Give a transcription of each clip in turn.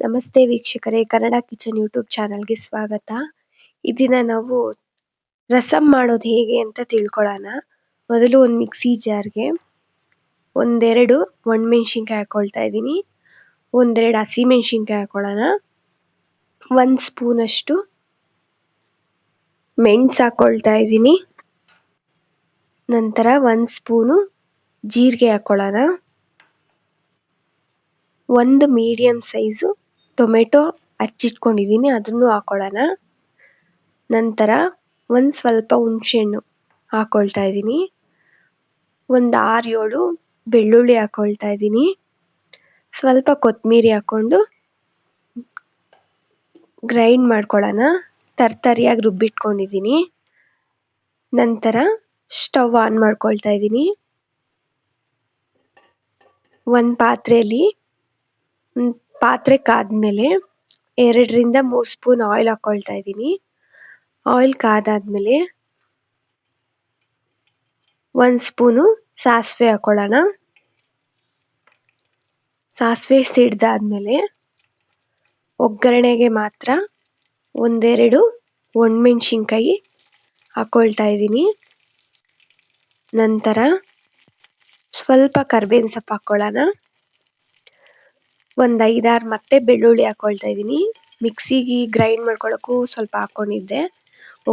ನಮಸ್ತೆ ವೀಕ್ಷಕರೇ, Kannada kitchen YouTube ಚಾನಲ್ಗೆ ಸ್ವಾಗತ. ಈ ದಿನ ನಾವು ರಸಂ ಮಾಡೋದು ಹೇಗೆ ಅಂತ ತಿಳ್ಕೊಳ್ಳೋಣ. ಮೊದಲು ಒಂದು ಮಿಕ್ಸಿ ಜಾರ್ಗೆ ಒಂದೆರಡು ಒಣಮೆಣಸಿನಕಾಯಿ ಹಾಕೊಳ್ತಾ ಇದ್ದೀನಿ. ಒಂದೆರಡು ಹಸಿಮೆಣಸಿನಕಾಯಿ ಹಾಕೊಳ್ಳೋಣ. ಒಂದ್ ಸ್ಪೂನ್ ಅಷ್ಟು ಮೆಣಸು ಹಾಕೊಳ್ತಾ ಇದ್ದೀನಿ. ನಂತರ ಒಂದು ಸ್ಪೂನು ಜೀರಿಗೆ ಹಾಕೊಳ್ಳೋಣ. ಒಂದು ಮೀಡಿಯಂ ಸೈಜು ಟೊಮೆಟೊ ಹೆಚ್ಚಿಟ್ಕೊಂಡಿದ್ದೀನಿ ಅದನ್ನು ಹಾಕೊಳ್ಳೋಣ. ನಂತರ ಒಂದು ಸ್ವಲ್ಪ ಹುಣಸೆಹಣ್ಣು ಹಾಕ್ಕೊಳ್ತಾ ಇದ್ದೀನಿ ಒಂದು ಆರು ಏಳು ಬೆಳ್ಳುಳ್ಳಿ ಹಾಕೊಳ್ತಾ ಇದ್ದೀನಿ ಸ್ವಲ್ಪ ಕೊತ್ತಂಬರಿ ಹಾಕ್ಕೊಂಡು ಗ್ರೈಂಡ್ ಮಾಡ್ಕೊಳ್ಳೋಣ. ತರ್ತರಿಯಾಗಿ ರುಬ್ಬಿಟ್ಕೊಂಡಿದ್ದೀನಿ ನಂತರ ಸ್ಟವ್ ಆನ್ ಮಾಡ್ಕೊಳ್ತಾ ಇದ್ದೀನಿ ಒಂದು ಪಾತ್ರೆಯಲ್ಲಿ ಪಾತ್ರೆ ಕಾದ್ಮೇಲೆ ಎರಡರಿಂದ ಮೂರು ಸ್ಪೂನ್ ಆಯಿಲ್ ಹಾಕೊಳ್ತಾ ಇದ್ದೀನಿ. ಆಯಿಲ್ ಕಾದಾದ್ಮೇಲೆ ಒಂದು ಸ್ಪೂನು ಸಾಸಿವೆ ಹಾಕೊಳ್ಳೋಣ. ಸಾಸಿವೆ ಸಿಡ್ದಾದ್ಮೇಲೆ ಒಗ್ಗರಣೆಗೆ ಮಾತ್ರ ಒಂದೆರಡು ಒಣಮೆಣ್ಸಿನ್ಕಾಯಿ ಹಾಕೊಳ್ತಾ ಇದ್ದೀನಿ. ನಂತರ ಸ್ವಲ್ಪ ಕರ್ಬೇವಿನ ಸೊಪ್ಪು ಹಾಕ್ಕೊಳ್ಳೋಣ ಒಂದು ಐದಾರು ಮತ್ತೆ ಬೆಳ್ಳುಳ್ಳಿ ಹಾಕೊಳ್ತಾ ಇದ್ದೀನಿ. ಮಿಕ್ಸಿಗೆ ಗ್ರೈಂಡ್ ಮಾಡ್ಕೊಳ್ಳೋಕ್ಕೂ ಸ್ವಲ್ಪ ಹಾಕ್ಕೊಂಡಿದ್ದೆ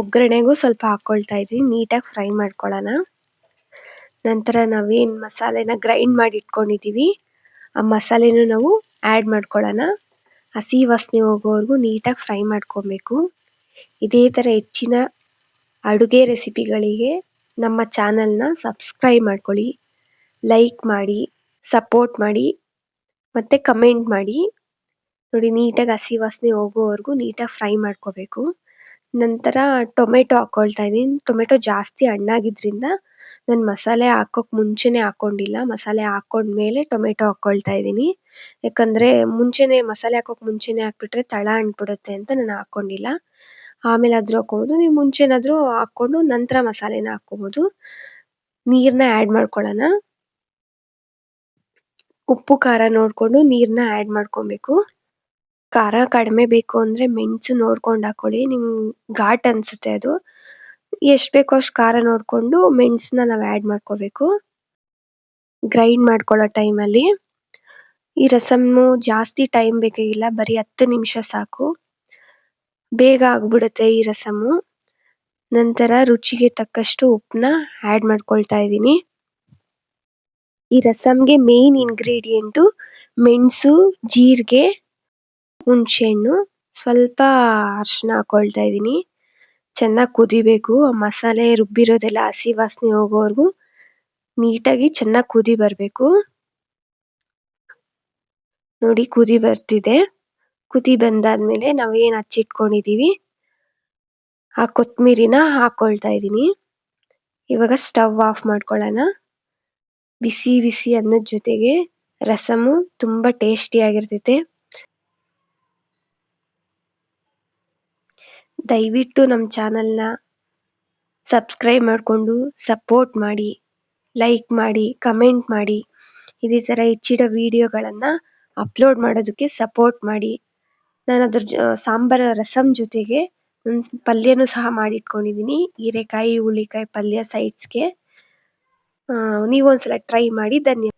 ಒಗ್ಗರಣೆಗೂ ಸ್ವಲ್ಪ ಹಾಕ್ಕೊಳ್ತಾ ಇದ್ದೀನಿ. ನೀಟಾಗಿ ಫ್ರೈ ಮಾಡ್ಕೊಳ್ಳೋಣ ನಂತರ ನಾವೇನು ಮಸಾಲೆನ ಗ್ರೈಂಡ್ ಮಾಡಿ ಇಟ್ಕೊಂಡಿದ್ದೀವಿ ಆ ಮಸಾಲೆನೂ ನಾವು ಆ್ಯಡ್ ಮಾಡ್ಕೊಳ್ಳೋಣ ಹಸಿ ವಾಸನೆ ಹೋಗೋವರೆಗೂ ನೀಟಾಗಿ ಫ್ರೈ ಮಾಡ್ಕೊಬೇಕು. ಇದೇ ಥರ ಹೆಚ್ಚಿನ ಅಡುಗೆ ರೆಸಿಪಿಗಳಿಗೆ ನಮ್ಮ ಚಾನಲ್ನ ಸಬ್ಸ್ಕ್ರೈಬ್ ಮಾಡ್ಕೊಳ್ಳಿ. ಲೈಕ್ ಮಾಡಿ, ಸಪೋರ್ಟ್ ಮಾಡಿ. ಮತ್ತೆ ಕಮೆಂಟ್ ಮಾಡಿ. ನೋಡಿ, ನೀಟಾಗಿ ಹಸಿ ವಾಸನೆ ಹೋಗೋವರೆಗೂ ನೀಟಾಗಿ ಫ್ರೈ ಮಾಡ್ಕೋಬೇಕು. ನಂತರ ಟೊಮೆಟೊ ಹಾಕೊಳ್ತಾ ಇದೀನಿ ಟೊಮೆಟೊ ಜಾಸ್ತಿ ಹಣ್ಣಾಗಿದ್ರಿಂದ ನಾನು ಮಸಾಲೆ ಹಾಕೋಕೆ ಮುಂಚೆನೇ ಹಾಕೊಂಡಿಲ್ಲ. ಮಸಾಲೆ ಹಾಕೊಂಡ್ಮೇಲೆ ಟೊಮೆಟೊ ಹಾಕೊಳ್ತಾ ಇದ್ದೀನಿ. ಯಾಕಂದ್ರೆ ಮುಂಚೆನೇ, ಮಸಾಲೆ ಹಾಕೋಕೆ ಮುಂಚೆನೇ ಹಾಕ್ಬಿಟ್ರೆ ತಳ ಅಂಟ್ಬಿಡುತ್ತೆ ಅಂತ ನಾನು ಹಾಕೊಂಡಿಲ್ಲ. ಆಮೇಲೆ ಆದ್ರೂ ಹಾಕೋಬಹುದು ನೀವು ಮುಂಚೆನಾದ್ರೂ ಹಾಕೊಂಡು ನಂತರ ಮಸಾಲೆನ ಹಾಕೋಬಹುದು ನೀರನ್ನ ಆಡ್ ಮಾಡ್ಕೊಳ್ಳೋಣ. ಉಪ್ಪು, ಖಾರ ನೋಡ್ಕೊಂಡು ನೀರನ್ನ ಆ್ಯಡ್ ಮಾಡ್ಕೊಬೇಕು. ಖಾರ ಕಡಿಮೆ ಬೇಕು ಅಂದ್ರೆ ಮೆಣಸು ನೋಡ್ಕೊಂಡು ಹಾಕೊಳ್ಳಿ. ನಿಮ್ಗೆ ಘಾಟ್ ಅನ್ಸುತ್ತೆ ಅದು. ಎಷ್ಟು ಬೇಕೋ ಅಷ್ಟು ಖಾರ ನೋಡಿಕೊಂಡು ಮೆಣಸನ್ನ ನಾವು ಆ್ಯಡ್ ಮಾಡ್ಕೋಬೇಕು. ಗ್ರೈಂಡ್ ಮಾಡ್ಕೊಳ್ಳೋ ಟೈಮಲ್ಲಿ ಈ ರಸಮ್ಮು ಜಾಸ್ತಿ ಟೈಮ್ ಬೇಕಾಗಿಲ್ಲ ಬರೀ ಹತ್ತು ನಿಮಿಷ ಸಾಕು. ಬೇಗ ಆಗ್ಬಿಡುತ್ತೆ ಈ ರಸಮ್ಮು. ನಂತರ ರುಚಿಗೆ ತಕ್ಕಷ್ಟು ಉಪ್ಪನ್ನ ಆ್ಯಡ್ ಮಾಡ್ಕೊಳ್ತಾ ಇದ್ದೀನಿ. ಈ ರಸಮ್ಗೆ ಮೇನ್ ಇಂಗ್ರೀಡಿಯೆಂಟು ಮೆಣಸು, ಜೀರಿಗೆ, ಹುಣಸೆಹಣ್ಣು. ಸ್ವಲ್ಪ ಅರಿಶಿಣ ಹಾಕೊಳ್ತಾ ಇದ್ದೀನಿ. ಚೆನ್ನಾಗಿ ಕುದಿಬೇಕು. ಮಸಾಲೆ ರುಬ್ಬಿರೋದೆಲ್ಲ ಹಸಿ ವಾಸನೆ ಹೋಗೋವರೆಗೂ ನೀಟಾಗಿ ಚೆನ್ನಾಗಿ ಕುದಿ ಬರಬೇಕು. ನೋಡಿ, ಕುದಿ ಬರ್ತಿದೆ. ಕುದಿ ಬಂದಾದ್ಮೇಲೆ ನಾವು ಏನು ಹಚ್ಚಿಟ್ಕೊಂಡಿದ್ದೀವಿ ಆ ಕೊತ್ತಂಬರಿನ ಹಾಕೊಳ್ತಾ ಇದ್ದೀನಿ. ಇವಾಗ ಸ್ಟವ್ ಆಫ್ ಮಾಡ್ಕೊಳ್ಳೋಣ. ಬಿಸಿ ಬಿಸಿ ಅನ್ನದ ಜೊತೆಗೆ ರಸಮು ಟೇಸ್ಟಿ ಆಗಿರ್ತೈತೆ. ದಯವಿಟ್ಟು ನಮ್ಮ ನ ಸಬ್ಸ್ಕ್ರೈಬ್ ಮಾಡ್ಕೊಂಡು ಸಪೋರ್ಟ್ ಮಾಡಿ, ಲೈಕ್ ಮಾಡಿ, ಕಮೆಂಟ್ ಮಾಡಿ, ಇದೇ ಥರ ಹೆಚ್ಚಿನ ವಿಡಿಯೋಗಳನ್ನ ಅಪ್ಲೋಡ್ ಮಾಡೋದಕ್ಕೆ ಸಪೋರ್ಟ್ ಮಾಡಿ. ನಾನು ಅದ್ರ ಸಾಂಬಾರ ರಸಮ್ ಜೊತೆಗೆ ಪಲ್ಯನೂ ಸಹ ಮಾಡಿಟ್ಕೊಂಡಿದ್ದೀನಿ ಹೀರೆಕಾಯಿ, ಹುಳಿಕಾಯಿ ಪಲ್ಯ ಸೈಡ್ಸ್ಗೆ ನೀವು ಒಂದ್ಸಲ ಟ್ರೈ ಮಾಡಿ ಧನ್ಯ